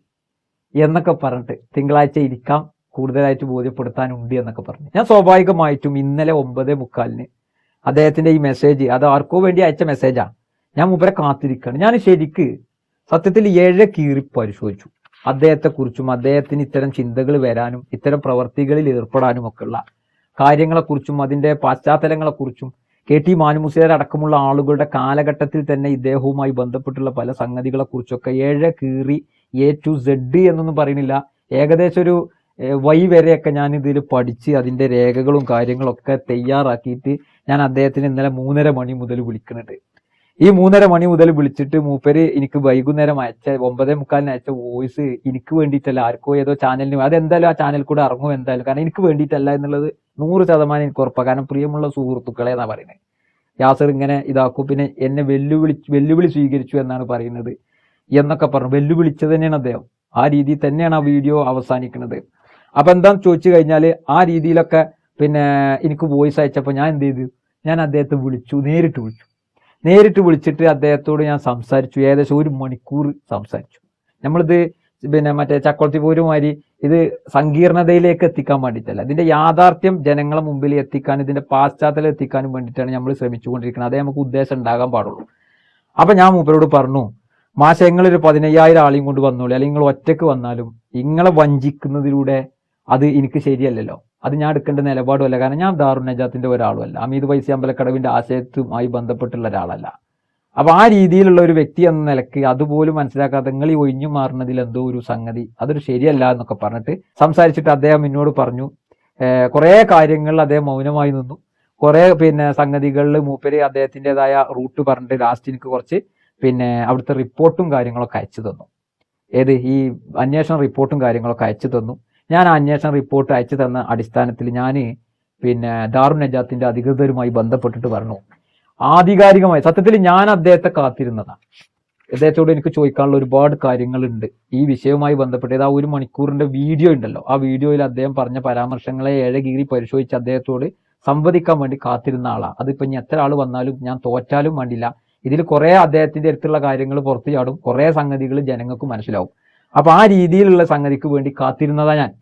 C: എന്നൊക്കെ പറഞ്ഞിട്ട് തിങ്കളാഴ്ച ഇരിക്കാം കൂടുതലായിട്ട് ബോധ്യപ്പെടുത്താനുണ്ട് എന്നൊക്കെ പറഞ്ഞു. ഞാൻ സ്വാഭാവികമായിട്ടും ഇന്നലെ ഒമ്പത് മുക്കാലിന് അദ്ദേഹത്തിന്റെ ഈ മെസ്സേജ് അത് ആർക്കോ വേണ്ടി അയച്ച മെസ്സേജാ ഞാൻ മുമ്പേ കാത്തിരിക്കുകയാണ് ഞാൻ ശരിക്ക് സത്യത്തിൽ ഏഴ് കീറി പരിശോധിച്ചു. അദ്ദേഹത്തെക്കുറിച്ചും അദ്ദേഹത്തിന് ഇത്തരം ചിന്തകൾ വരാനും ഇത്തരം പ്രവർത്തികളിൽ ഏർപ്പെടാനും ഒക്കെയുള്ള കാര്യങ്ങളെക്കുറിച്ചും അതിന്റെ പശ്ചാത്തലങ്ങളെക്കുറിച്ചും കെ ടി മാനുമുസിയർ അടക്കമുള്ള ആളുകളുടെ കാലഘട്ടത്തിൽ തന്നെ ഇദ്ദേഹവുമായി ബന്ധപ്പെട്ടുള്ള പല സംഗതികളെക്കുറിച്ചൊക്കെ ഏഴ് കീറി എ ടു സെഡ് എന്നൊന്നും പറയുന്നില്ല. ഏകദേശം ഒരു വൈ വരെയൊക്കെ ഞാൻ ഇതിൽ പഠിച്ച് അതിന്റെ രേഖകളും കാര്യങ്ങളൊക്കെ തയ്യാറാക്കിയിട്ട് ഞാൻ അദ്ദേഹത്തിന് ഇന്നലെ മൂന്നര മണി മുതൽ വിളിക്കുന്നുണ്ട് ഈ മൂന്നര മണി മുതൽ വിളിച്ചിട്ട് മൂപ്പര് എനിക്ക് വൈകുന്നേരം അയച്ച ഒമ്പതേ മുക്കാലിന് അയച്ച വോയിസ് എനിക്ക് വേണ്ടിയിട്ടല്ല ആർക്കോ ഏതോ ചാനലിന് അതെന്തായാലും ആ ചാനൽ കൂടെ ഇറങ്ങും എന്തായാലും. കാരണം എനിക്ക് വേണ്ടിയിട്ടല്ല എന്നുള്ളത് നൂറ് ശതമാനം എനിക്ക് ഉറപ്പാണ് കാരണം പ്രിയമുള്ള സുഹൃത്തുക്കളെ എന്നാ പറയുന്നത്. യാസർ ഇങ്ങനെ ഇതാക്കും. പിന്നെ എന്നെ വെല്ലുവിളി വെല്ലുവിളി സ്വീകരിച്ചു എന്നാണ് പറയുന്നത്. എന്നൊക്കെ പറഞ്ഞു. വെല്ലുവിളിച്ചത് തന്നെയാണ് അദ്ദേഹം. ആ രീതിയിൽ തന്നെയാണ് ആ വീഡിയോ അവസാനിക്കുന്നത്. അപ്പൊ എന്താന്ന് ചോദിച്ചു കഴിഞ്ഞാൽ ആ രീതിയിലൊക്കെ പിന്നെ എനിക്ക് വോയിസ് അയച്ചപ്പോൾ ഞാൻ എന്ത് ചെയ്തു? ഞാൻ അദ്ദേഹത്തെ വിളിച്ചു നേരിട്ട് വിളിച്ചു. നേരിട്ട് വിളിച്ചിട്ട് അദ്ദേഹത്തോട് ഞാൻ സംസാരിച്ചു. ഏകദേശം ഒരു മണിക്കൂർ സംസാരിച്ചു. നമ്മളിത് പിന്നെ മറ്റേ ചക്കോളത്തി പോരുമാതിരി ഇത് സങ്കീർണതയിലേക്ക് എത്തിക്കാൻ വേണ്ടിയിട്ടല്ല. ഇതിന്റെ യാഥാർത്ഥ്യം ജനങ്ങളെ മുമ്പിൽ എത്തിക്കാൻ ഇതിന്റെ പാശ്ചാത്തലം എത്തിക്കാനും വേണ്ടിയിട്ടാണ് നമ്മൾ ശ്രമിച്ചുകൊണ്ടിരിക്കുന്നത്. അതേ നമുക്ക് ഉദ്ദേശം ഉണ്ടാകാൻ പാടുള്ളൂ. അപ്പൊ ഞാൻ മൂപ്പരോട് പറഞ്ഞു മാഷ നിങ്ങളൊരു പതിനയ്യായിരം ആളെയും കൊണ്ട് വന്നോളൂ. അല്ലെങ്കിൽ നിങ്ങൾ ഒറ്റയ്ക്ക് വന്നാലും നിങ്ങളെ വഞ്ചിക്കുന്നതിലൂടെ അത് എനിക്ക് ശരിയല്ലല്ലോ. അത് ഞാൻ എടുക്കേണ്ട നിലപാടുമല്ല. കാരണം ഞാൻ ദാറു നജാത്തിന്റെ ഒരാളുമല്ല. അമീത് വൈസി അമ്പലക്കടവിന്റെ ആശയത്തുമായി ബന്ധപ്പെട്ടുള്ള ഒരാളല്ല. അപ്പോൾ ആ രീതിയിലുള്ള ഒരു വ്യക്തി എന്ന നിലയ്ക്ക് അതുപോലും മനസ്സിലാക്കാതെ നിങ്ങൾ ഈ ഒഴിഞ്ഞു മാറുന്നതിൽ എന്തോ ഒരു സംഗതി. അതൊരു ശരിയല്ല എന്നൊക്കെ പറഞ്ഞിട്ട് സംസാരിച്ചിട്ട് അദ്ദേഹം എന്നോട് പറഞ്ഞു കുറേ കാര്യങ്ങളിൽ അദ്ദേഹം മൗനമായി നിന്നു. കുറേ പിന്നെ സംഗതികളിൽ മൂപ്പര് അദ്ദേഹത്തിന്റെതായ റൂട്ട് പറഞ്ഞിട്ട് ലാസ്റ്റ് എനിക്ക് കുറച്ച് പിന്നെ അവിടുത്തെ റിപ്പോർട്ടും കാര്യങ്ങളൊക്കെ അയച്ചു തന്നു. ഏത്? ഈ അന്വേഷണ റിപ്പോർട്ടും കാര്യങ്ങളൊക്കെ അയച്ചു തന്നു. ഞാൻ അന്വേഷണ റിപ്പോർട്ട് അയച്ചു തന്ന അടിസ്ഥാനത്തിൽ ഞാൻ പിന്നെ ദാറുൻ നജാത്തിന്റെ അധികൃതരുമായി ബന്ധപ്പെട്ടിട്ട് പറഞ്ഞു. ആധികാരികമായി സത്യത്തിൽ ഞാൻ അദ്ദേഹത്തെ കാത്തിരുന്നതാണ് അദ്ദേഹത്തോട് എനിക്ക് ചോദിക്കാനുള്ള ഒരുപാട് കാര്യങ്ങളുണ്ട്. ഈ വിഷയവുമായി ബന്ധപ്പെട്ട് ആ ഒരു മണിക്കൂറിന്റെ വീഡിയോ ഉണ്ടല്ലോ. ആ വീഡിയോയിൽ അദ്ദേഹം പറഞ്ഞ പരാമർശങ്ങളെ ഏഴ് കീറി പരിശോധിച്ച് അദ്ദേഹത്തോട് സംവദിക്കാൻ വേണ്ടി കാത്തിരുന്ന ആളാണ് അതിപ്പോ ഇനി എത്ര ആൾ വന്നാലും ഞാൻ തോറ്റാലും വേണ്ടില്ല. ഇതിൽ കുറെ അദ്ദേഹത്തിന്റെ അടുത്തുള്ള കാര്യങ്ങൾ പുറത്തു ചാടും. കുറെ സംഗതികൾ ജനങ്ങൾക്ക് മനസ്സിലാവും. അപ്പൊ ആ രീതിയിലുള്ള സംഗതിക്ക് വേണ്ടി കാത്തിരുന്നതാ ഞാൻ.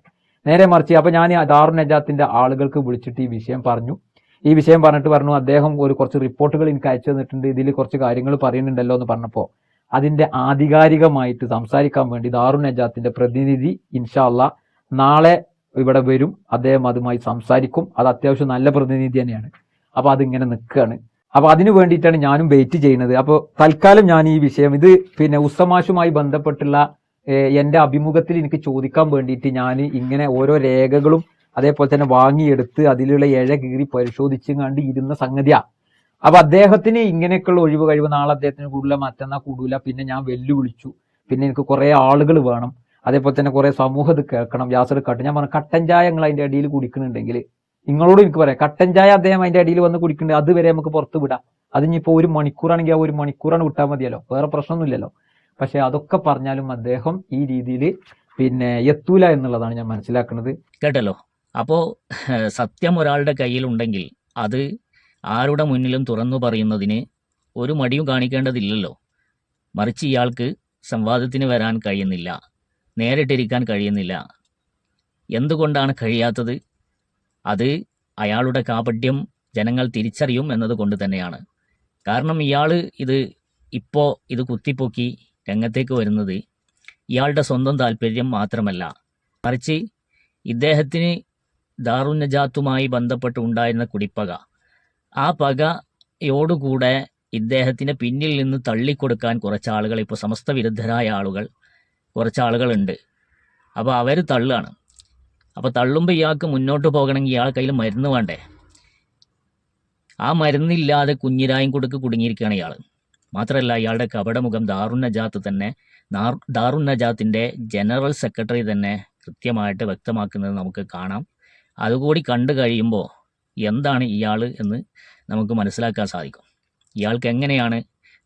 C: നേരെ മറിച്ച് അപ്പൊ ഞാൻ ദാറു നജാത്തിന്റെ ആളുകൾക്ക് വിളിച്ചിട്ട് ഈ വിഷയം പറഞ്ഞു. ഈ വിഷയം പറഞ്ഞിട്ട് പറഞ്ഞു അദ്ദേഹം ഒരു കുറച്ച് റിപ്പോർട്ടുകൾ എനിക്ക് അയച്ചു തന്നിട്ടുണ്ട്. ഇതിൽ കുറച്ച് കാര്യങ്ങൾ പറയുന്നുണ്ടല്ലോ എന്ന് പറഞ്ഞപ്പോൾ അതിന്റെ ആധികാരികമായിട്ട് സംസാരിക്കാൻ വേണ്ടി ദാറു നജാത്തിന്റെ പ്രതിനിധി ഇൻഷാല്ല നാളെ ഇവിടെ വരും. അദ്ദേഹം അതുമായി സംസാരിക്കും. അത് അത്യാവശ്യം നല്ല പ്രതിനിധി തന്നെയാണ്. അപ്പൊ അതിങ്ങനെ നിൽക്കുകയാണ്. അപ്പൊ അതിനു വേണ്ടിയിട്ടാണ് ഞാനും വെയിറ്റ് ചെയ്യുന്നത്. അപ്പോൾ തൽക്കാലം ഞാൻ ഈ വിഷയം ഇത് പിന്നെ ഉസ്തമാഷുമായി ബന്ധപ്പെട്ടുള്ള എന്റെ അഭിമുഖത്തിൽ എനിക്ക് ചോദിക്കാൻ വേണ്ടിയിട്ട് ഞാൻ ഇങ്ങനെ ഓരോ രേഖകളും അതേപോലെ തന്നെ വാങ്ങിയെടുത്ത് അതിലുള്ള ഇഴ കീറി പരിശോധിച്ചും കണ്ട് ഇരുന്ന സംഗതിയാ. അപ്പൊ അദ്ദേഹത്തിന് ഇങ്ങനെയൊക്കെയുള്ള ഒഴിവ് കഴിവ് നാളെ അദ്ദേഹത്തിന് കൂടുതൽ മറ്റന്നാ കൂടൂല പിന്നെ ഞാൻ വെല്ലുവിളിച്ചു. പിന്നെ എനിക്ക് കുറെ ആളുകൾ വേണം. അതേപോലെ തന്നെ കുറെ സമൂഹം കേൾക്കണം. യാസർ ഞാൻ പറഞ്ഞു കട്ടൻ ചായ നിങ്ങൾ അതിന്റെ അടിയിൽ കുടിക്കുന്നുണ്ടെങ്കിൽ നിങ്ങളോട് എനിക്ക് പറയാം. കട്ടൻ ചായ അദ്ദേഹം അതിന്റെ അടിയിൽ വന്ന് കുടിക്കുന്നുണ്ട് അതുവരെ നമുക്ക് പുറത്ത് വിടാം. അതിനിപ്പോ ഒരു മണിക്കൂറാണെങ്കിൽ ആ ഒരു മണിക്കൂറാണ് വിട്ടാൽ മതിയല്ലോ. വേറെ പ്രശ്നമൊന്നുമില്ലല്ലോ. പക്ഷെ അതൊക്കെ പറഞ്ഞാലും അദ്ദേഹം ഈ രീതിയിൽ പിന്നെ എത്തൂല എന്നുള്ളതാണ് ഞാൻ മനസ്സിലാക്കുന്നത്.
A: കേട്ടല്ലോ. അപ്പോൾ സത്യം ഒരാളുടെ കയ്യിലുണ്ടെങ്കിൽ അത് ആരുടെ മുന്നിലും തുറന്നു പറയുന്നതിന് ഒരു മടിയും കാണിക്കേണ്ടതില്ലല്ലോ. മറിച്ച് ഇയാൾക്ക് സംവാദത്തിന് വരാൻ കഴിയുന്നില്ല. നേരിട്ടിരിക്കാൻ കഴിയുന്നില്ല. എന്തുകൊണ്ടാണ് കഴിയാത്തത്? അത് അയാളുടെ കാപട്യം ജനങ്ങൾ തിരിച്ചറിയും എന്നതുകൊണ്ട് തന്നെയാണ്. കാരണം ഇയാൾ ഇത് ഇപ്പോൾ ഇത് കുത്തിപ്പൊക്കി രംഗത്തേക്ക് വരുന്നത് ഇയാളുടെ സ്വന്തം താല്പര്യം മാത്രമല്ല. മറിച്ച് ഇദ്ദേഹത്തിന് ദാറുനജാത്തുമായി ബന്ധപ്പെട്ട് ഉണ്ടായിരുന്ന കുടിപ്പക. ആ പകയോടുകൂടെ ഇദ്ദേഹത്തിന് പിന്നിൽ നിന്ന് തള്ളിക്കൊടുക്കാൻ കുറച്ച് ആളുകൾ ഇപ്പോൾ സമസ്ത വിരുദ്ധരായ ആളുകൾ കുറച്ച് ആളുകളുണ്ട് അപ്പോൾ അവർ തള്ളാണ്. അപ്പോൾ തള്ളുമ്പോൾ ഇയാൾക്ക് മുന്നോട്ട് പോകണമെങ്കിൽ ഇയാൾ കയ്യിൽ മരുന്ന് വേണ്ടേ? ആ മരുന്നില്ലാതെ കുഞ്ഞിരായും കൊടുക്ക് കുടുങ്ങിയിരിക്കുകയാണ് ഇയാൾ മാത്രമല്ല ഇയാളുടെ കപടമുഖം ദാറുൻ ജാത്ത് തന്നെ ജാത്തിന്റെ ജനറൽ സെക്രട്ടറി തന്നെ കൃത്യമായിട്ട് വ്യക്തമാക്കുന്നത് നമുക്ക് കാണാം. അതുകൂടി കണ്ടു കഴിയുമ്പോൾ എന്താണ് ഇയാൾ എന്ന് നമുക്ക് മനസ്സിലാക്കാൻ സാധിക്കും. ഇയാൾക്ക് എങ്ങനെയാണ്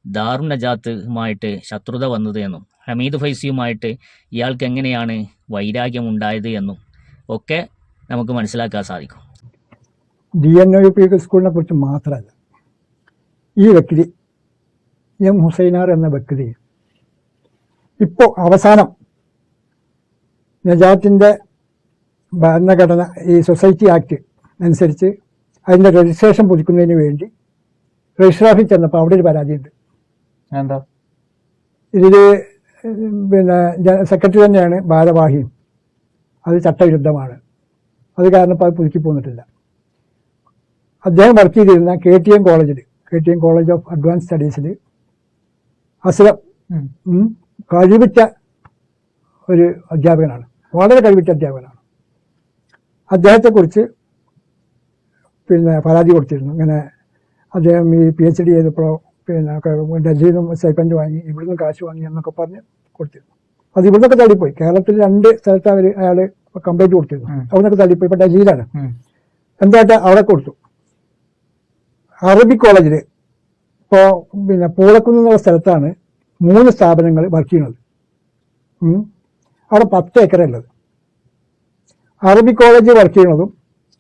A: ദാറുൻ നജാത്തുമായിട്ട് ശത്രുത വന്നത് എന്നും ഹമീദ് ഫൈസിയുമായിട്ട് ഇയാൾക്ക് എങ്ങനെയാണ് വൈരാഗ്യം ഉണ്ടായത് എന്നും ഒക്കെ നമുക്ക് മനസ്സിലാക്കാൻ സാധിക്കും.
D: ഡി എൻ ഒ പി സ്കൂളിനെ കുറിച്ച് മാത്രമല്ല ഈ വ്യക്തി എം ഹുസൈനാർ എന്ന വ്യക്തി ഇപ്പോൾ അവസാനം നജാത്തിന്റെ ഭരണഘടന ഈ സൊസൈറ്റി ആക്ട് അനുസരിച്ച് അതിന്റെ രജിസ്ട്രേഷൻ പുതുക്കുന്നതിന് വേണ്ടി രജിസ്റ്റർ ഓഫീസ് ചെന്നപ്പോൾ അവിടെ ഒരു പരാതിയുണ്ട്.
B: എന്താ?
D: ഇതിൽ പിന്നെ സെക്രട്ടറി തന്നെയാണ് ഭാരവാഹിയും അത് ചട്ടവിരുദ്ധമാണ്. അത് കാരണം ഇപ്പോൾ അത് പുതുക്കി പോന്നിട്ടില്ല. അദ്ദേഹം വർക്ക് ചെയ്തിരുന്ന കെ ടി എം കോളേജിൽ K T M college of advance സ്റ്റഡീസിൽ അസുരം കഴിവിറ്റ ഒരു അധ്യാപകനാണ്. വളരെ കഴിവിറ്റ അധ്യാപകനാണ്. അദ്ദേഹത്തെക്കുറിച്ച് പിന്നെ പരാതി കൊടുത്തിരുന്നു. ഇങ്ങനെ അദ്ദേഹം ഈ പി എച്ച് ഡി ചെയ്തപ്പോൾ പിന്നെ ഡൽഹിയിൽ നിന്നും സ്റ്റൈപ്പൻഡ് വാങ്ങി ഇവിടുന്ന് കാശ് വാങ്ങി എന്നൊക്കെ പറഞ്ഞ് കൊടുത്തിരുന്നു. അത് ഇവിടുന്നൊക്കെ തള്ളിപ്പോയി. കേരളത്തിൽ രണ്ട് സ്ഥലത്ത് അവർ അയാൾ കംപ്ലൈന്റ് കൊടുത്തിരുന്നു. അവിടുന്നൊക്കെ തള്ളിപ്പോയി. ഇപ്പം ഡൽഹിയിലാണ്. എന്തായിട്ട് അവിടെ കൊടുത്തു. അറബിക് കോളേജിൽ ഇപ്പോൾ പിന്നെ പൂളക്കുന്ന് എന്നുള്ള സ്ഥലത്താണ് മൂന്ന് സ്ഥാപനങ്ങൾ വർക്ക് ചെയ്യുന്നത്. അവിടെ പത്ത് ഏക്കർ ഉള്ളത് അറബി കോളേജ് വർക്ക് ചെയ്യുന്നതും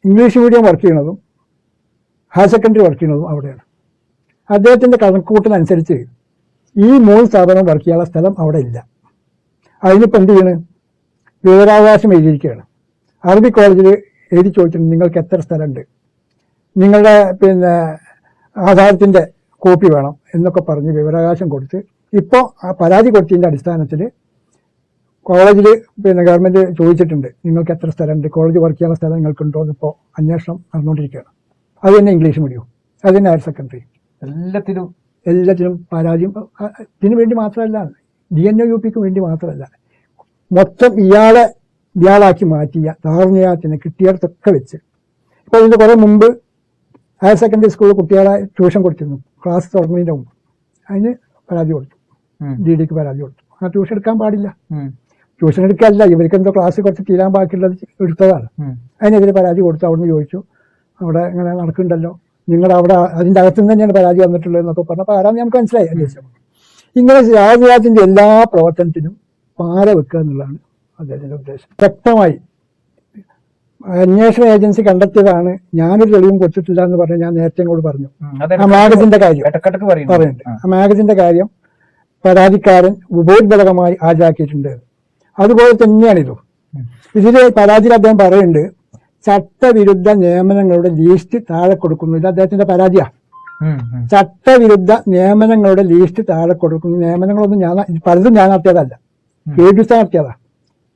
D: ഇംഗ്ലീഷ് മീഡിയം വർക്ക് ചെയ്യുന്നതും ഹയർ സെക്കൻഡറി വർക്ക് ചെയ്യുന്നതും അവിടെയാണ്. അദ്ദേഹത്തിന്റെ കണക്കൂട്ടിനനുസരിച്ച് ഈ മൂന്ന് സ്ഥാപനം വർക്ക് ചെയ്യാനുള്ള സ്ഥലം അവിടെ ഇല്ല. അതിനിപ്പോൾ എന്ത് ചെയ്യണം? വിവരാവകാശം എഴുതിയിരിക്കുകയാണ്. അറബി കോളേജിൽ എഴുതി ചോദിച്ചിട്ടുണ്ട് നിങ്ങൾക്ക് എത്ര സ്ഥലമുണ്ട്? നിങ്ങളുടെ പിന്നെ ആധാരത്തിന്റെ കോപ്പി വേണം എന്നൊക്കെ പറഞ്ഞ് വിവരാവകാശം കൊടുത്ത് ഇപ്പോൾ ആ പരാതി കൊടുത്തതിന്റെ അടിസ്ഥാനത്തിൽ കോളേജിൽ പിന്നെ ഗവൺമെന്റ് ചോദിച്ചിട്ടുണ്ട് നിങ്ങൾക്ക് എത്ര സ്ഥലമുണ്ട്? കോളേജ് വർക്ക് ചെയ്യാനുള്ള സ്ഥലം നിങ്ങൾക്കുണ്ടോ എന്നിപ്പോൾ അന്വേഷണം നടന്നുകൊണ്ടിരിക്കുകയാണ്. അത് തന്നെ ഇംഗ്ലീഷ് മീഡിയം അത് തന്നെ ഹയർ സെക്കൻഡറി
B: എല്ലാത്തിനും
D: എല്ലാത്തിനും പരാതിയും ഇതിനു വേണ്ടി മാത്രമല്ല ഡി എൻ ഒ യു പിക്ക് വേണ്ടി മാത്രമല്ല മൊത്തം ഇയാളെ ഇയാളാക്കി മാറ്റിയ ധാർമ്മികത്തിന് കിട്ടിയിടത്തൊക്കെ വെച്ച്. ഇപ്പോൾ ഇതിന്റെ കുറേ മുമ്പ് ഹയർ സെക്കൻഡറി സ്കൂളിൽ കുട്ടികളെ ട്യൂഷൻ കൊടുത്തിരുന്നു. ക്ലാസ് തുടങ്ങുന്നതിന്റെ മുമ്പ്. അതിന് പരാതി കൊടുത്തു. ഡി ഡിക്ക് പരാതി കൊടുത്തു. ആ ട്യൂഷൻ എടുക്കാൻ പാടില്ല. ട്യൂഷൻ എടുക്കാനല്ല ഇവർക്ക് എന്തോ ക്ലാസ് കുറച്ച് തീരാൻ ബാക്കിയുള്ളത് എടുത്തതാണ്. അതിനെതിരെ പരാതി കൊടുത്തു. അവിടുന്ന് ചോദിച്ചു. അവിടെ ഇങ്ങനെ നടക്കുന്നുണ്ടല്ലോ. നിങ്ങളുടെ അവിടെ അതിന്റെ അകത്തു നിന്ന് തന്നെയാണ് പരാതി വന്നിട്ടുള്ളത് എന്നൊക്കെ പറഞ്ഞപ്പോൾ ആരാന്ന് നമുക്ക് മനസ്സിലായി. അന്വേഷിച്ചപ്പോൾ ഇങ്ങനെ രാജ്യത്തിന്റെ എല്ലാ പ്രവർത്തനത്തിനും പാര വെക്കുക എന്നുള്ളതാണ് അദ്ദേഹത്തിന്റെ ഉദ്ദേശം. വ്യക്തമായി അന്വേഷണ ഏജൻസി കണ്ടെത്തിയതാണ്. ഞാനൊരു തെളിവും കൊടുത്തിട്ടില്ല എന്ന് പറഞ്ഞ് ഞാൻ നേരത്തെ കൂടി പറഞ്ഞു. ആ മാഗസിന്റെ കാര്യം. പറയുന്നുണ്ട്.
C: ആ.
D: മാഗസിന്റെ കാര്യം പരാതിക്കാരൻ ഉപോദ്ബലകമായി ഹാജരാക്കിയിട്ടുണ്ട്. അതുപോലെ തന്നെയാണിത്. ഇതിൽ പരാതിയിൽ അദ്ദേഹം പറയുന്നുണ്ട് ചട്ടവിരുദ്ധ നിയമനങ്ങളുടെ ലീസ്റ്റ് താഴെ കൊടുക്കുന്നു. ഇത് അദ്ദേഹത്തിന്റെ പരാതിയാ.
C: ഉം, ഉം.
D: ചട്ടവിരുദ്ധ നിയമനങ്ങളുടെ ലീസ്റ്റ് താഴെ കൊടുക്കുന്നു. നിയമനങ്ങളൊന്നും ഞാൻ പലതും ഞാൻ നടത്തിയതല്ല. കേഡ്യൂസ് നടത്തിയതാ.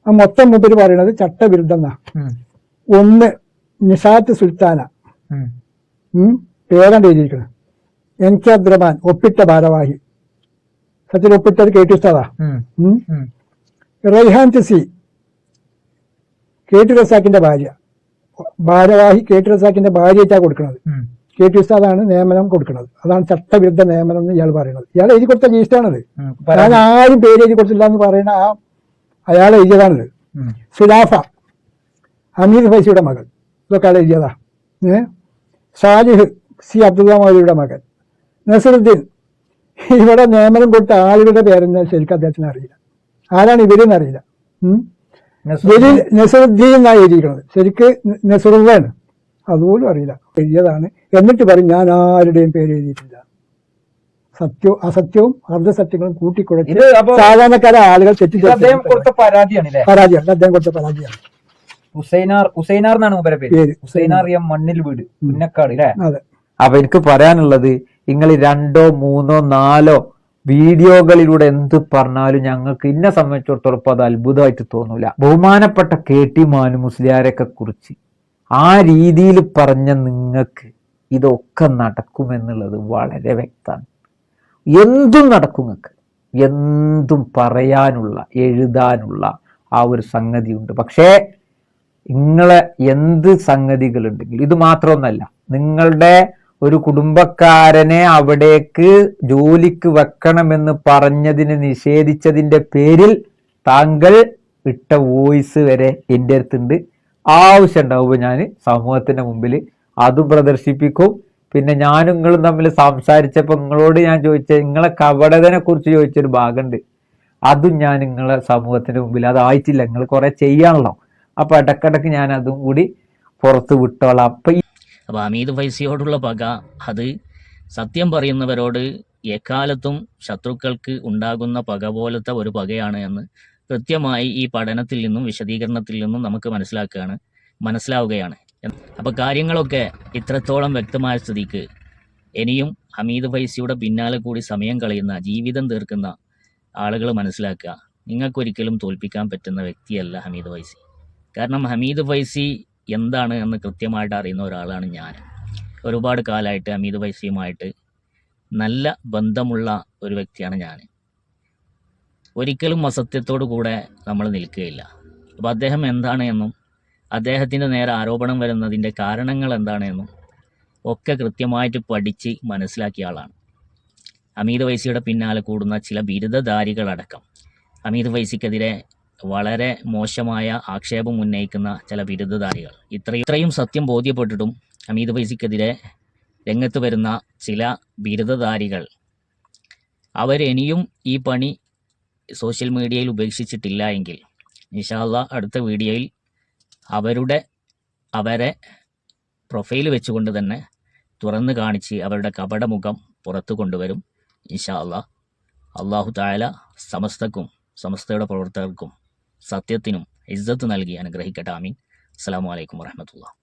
D: ആ മൊത്തം മുമ്പിൽ പറയുന്നത് ചട്ടവിരുദ്ധം എന്നാ. ഒന്ന് നിഷാത്ത് സുൽത്താന. പേരാണ് എഴുതിയിരിക്കുന്നത് എൻ കെ അബ്ദുറഹ്മാൻ ഒപ്പിട്ട ഭാരവാഹി. സത്യത്തിൽ ഒപ്പിട്ടത് കെ ടി ഉസ്താദാ. റൈഹാൻ ചസി കെ ടി റസാക്കിന്റെ ഭാര്യ. ഭാരവാഹി കെ ടി റസാക്കിന്റെ ഭാര്യയായിട്ടാണ് കൊടുക്കുന്നത്. കെ ടി ഉസ്താദാണ് നിയമനം കൊടുക്കുന്നത് അതാണ് ചട്ടവിരുദ്ധ നിയമനം എന്ന് ഇയാൾ പറയുന്നത്. ഇയാൾ എഴുതി കൊടുത്ത
C: ഉം.
D: ഞാൻ ആരും പേര് എഴുതി കൊടുത്തില്ല എന്ന് പറയുന്ന ആ അയാൾ എഴുതിയതാണിത്. സുലാഫ. ഹമീദ് ഫൈസിയുടെ മകൾ. ഇതൊക്കെ എഴുതിയതാ? ഏ? ഷാജിഹ് സി. അബ്ദുള്ള മൗലിയുടെ മകൻ. നസറുദ്ദീൻ. ഇവിടെ നിയമനം കൊടുത്ത ആളുകളുടെ പേരെന്ന് ശരിക്കും അദ്ദേഹത്തിന് അറിയില്ല. ആരാണ് ഇവരെന്ന് അറിയില്ല. ഇവരിൽ നസറുദ്ദീൻ എന്നാണ് എഴുതിയിരിക്കുന്നത്. ശരിക്ക് നസറുള്ളാണ് അതുപോലും അറിയില്ല. എഴുതിയതാണ്. എന്നിട്ട് പറയും ഞാൻ ആരുടെയും പേര് എഴുതിയിട്ടില്ല. സത്യവും അസത്യവും അർദ്ധസത്യങ്ങളും കൂട്ടിക്കുഴച്ച് സാധാരണക്കാരെ ആളുകൾ തെറ്റിദ്ധരിച്ചു
C: കൊടുത്ത പരാതിയാണ്.
D: അദ്ദേഹം കൊടുത്ത പരാജയമാണ്
C: ഹുസൈനാർ ഹുസൈനാർ എന്നാണ് മൂപ്പരെ പേര്. ഹുസൈനാർ എം മണ്ണിൽ വീട് പുന്നക്കാട് അല്ലേ? അപ്പൊ എനിക്ക് പറയാനുള്ളത് നിങ്ങൾ രണ്ടോ മൂന്നോ നാലോ വീഡിയോകളിലൂടെ എന്ത് പറഞ്ഞാലും ഞങ്ങൾക്ക് ഇന്നെ സംബന്ധിച്ചിടത്തോളം അത് അത്ഭുതമായിട്ട് തോന്നൂല. ബഹുമാനപ്പെട്ട കെ ടി മാനു മുസ്ലിയാരെയൊക്കെ കുറിച്ച് ആ രീതിയിൽ പറഞ്ഞ നിങ്ങൾക്ക് ഇതൊക്കെ നടക്കുമെന്നുള്ളത് വളരെ വ്യക്തമാണ്. എന്തും നടക്കും നിങ്ങൾക്ക്. എന്തും പറയാനുള്ള എഴുതാനുള്ള ആ ഒരു സംഗതിയുണ്ട്. പക്ഷേ നിങ്ങളെ എന്ത് സംഗതികളുണ്ടെങ്കിലും ഇത് മാത്രമൊന്നല്ല നിങ്ങളുടെ ഒരു കുടുംബക്കാരനെ അവിടേക്ക് ജോലിക്ക് വെക്കണമെന്ന് പറഞ്ഞതിന് നിഷേധിച്ചതിന്റെ പേരിൽ താങ്കൾ ഇട്ട വോയിസ് വരെ എന്റെ അടുത്തുണ്ട്. ആവശ്യം ഉണ്ടാവുമ്പോൾ ഞാൻ സമൂഹത്തിന്റെ മുമ്പിൽ അത് പ്രദർശിപ്പിക്കും. പിന്നെ ഞാനും നിങ്ങളും തമ്മിൽ സംസാരിച്ചപ്പോൾ നിങ്ങളോട് ഞാൻ ചോദിച്ച നിങ്ങളെ കപടതനെ കുറിച്ച് ചോദിച്ചൊരു ഭാഗമുണ്ട്. അതും ഞാൻ നിങ്ങളെ സമൂഹത്തിന്റെ മുമ്പിൽ അതായിട്ടില്ല നിങ്ങൾ കുറെ ചെയ്യാണല്ലോ. അപ്പൊ ഇടക്കിടക്ക് ഞാൻ അതും കൂടി പുറത്ത് വിട്ടോളാം. അപ്പൊ അപ്പൊ
A: അപ്പോൾ അമീദ് ഫൈസിയോടുള്ള പക അത് സത്യം പറയുന്നവരോട് എക്കാലത്തും ശത്രുക്കൾക്ക് ഉണ്ടാകുന്ന പക പോലത്തെ ഒരു പകയാണ് എന്ന് കൃത്യമായി ഈ പഠനത്തിൽ നിന്നും വിശദീകരണത്തിൽ നിന്നും നമുക്ക് മനസ്സിലാക്കുകയാണ് മനസ്സിലാവുകയാണ്. അപ്പോൾ കാര്യങ്ങളൊക്കെ ഇത്രത്തോളം വ്യക്തമായ സ്ഥിതിക്ക് ഇനിയും ഹമീദ് ഫൈസിയുടെ പിന്നാലെ കൂടി സമയം കളയുന്ന ജീവിതം തീർക്കുന്ന ആളുകൾ മനസ്സിലാക്കുക. നിങ്ങൾക്കൊരിക്കലും തോൽപ്പിക്കാൻ പറ്റുന്ന വ്യക്തിയല്ല ഹമീദ് ഫൈസി. കാരണം ഹമീദ് ഫൈസി എന്താണ് എന്ന് കൃത്യമായിട്ട് അറിയുന്ന ഒരാളാണ് ഞാൻ. ഒരുപാട് കാലമായിട്ട് ഹമീദ് ഫൈസിയുമായിട്ട് നല്ല ബന്ധമുള്ള ഒരു വ്യക്തിയാണ് ഞാൻ. ഒരിക്കലും അസത്യത്തോടു കൂടെ നമ്മൾ നിൽക്കുകയില്ല. അപ്പോൾ അദ്ദേഹം എന്താണ് എന്നും അദ്ദേഹത്തിന്റെ നേരെ ആരോപണം വരുന്നതിന്റെ കാരണങ്ങൾ എന്താണ് എന്നും ഒക്കെ കൃത്യമായിട്ട് പഠിച്ച് മനസ്സിലാക്കിയ ആളാണ്. അമീത് വൈസിയുടെ പിന്നാലെ കൂടുന്ന ചില ബിരുദധാരികളടക്കം. അമീത് വൈസിക്കെതിരെ വളരെ മോശമായ ആക്ഷേപം ഉന്നയിക്കുന്ന ചില ബിരുദധാരികൾ. ഇത്രയും ഇത്രയും സത്യം ബോധ്യപ്പെട്ടിട്ടും ഹമീദ് ഫൈസിക്കെതിരെ രംഗത്ത് വരുന്ന ചില ബിരുദധാരികൾ അവരിനിയും ഈ പണി സോഷ്യൽ മീഡിയയിൽ ഉപേക്ഷിച്ചിട്ടില്ല എങ്കിൽ നിഷാല്ല അടുത്ത വീഡിയോയിൽ അവരുടെ അവരെ പ്രൊഫൈൽ വെച്ചുകൊണ്ട് തന്നെ തുറന്നു കാണിച്ച് അവരുടെ കപടമുഖം പുറത്തു കൊണ്ടുവരും ഇൻഷാ അള്ളാഹു തായാല സമസ്തക്കും സമസ്തയുടെ പ്രവർത്തകർക്കും സത്യത്തിനും ഇജ്ജത്ത് നൽകി അനുഗ്രഹിക്കട്ടെ. ആമീൻ. അസ്സാം വലൈക്കും വാഹമത്തുള്ള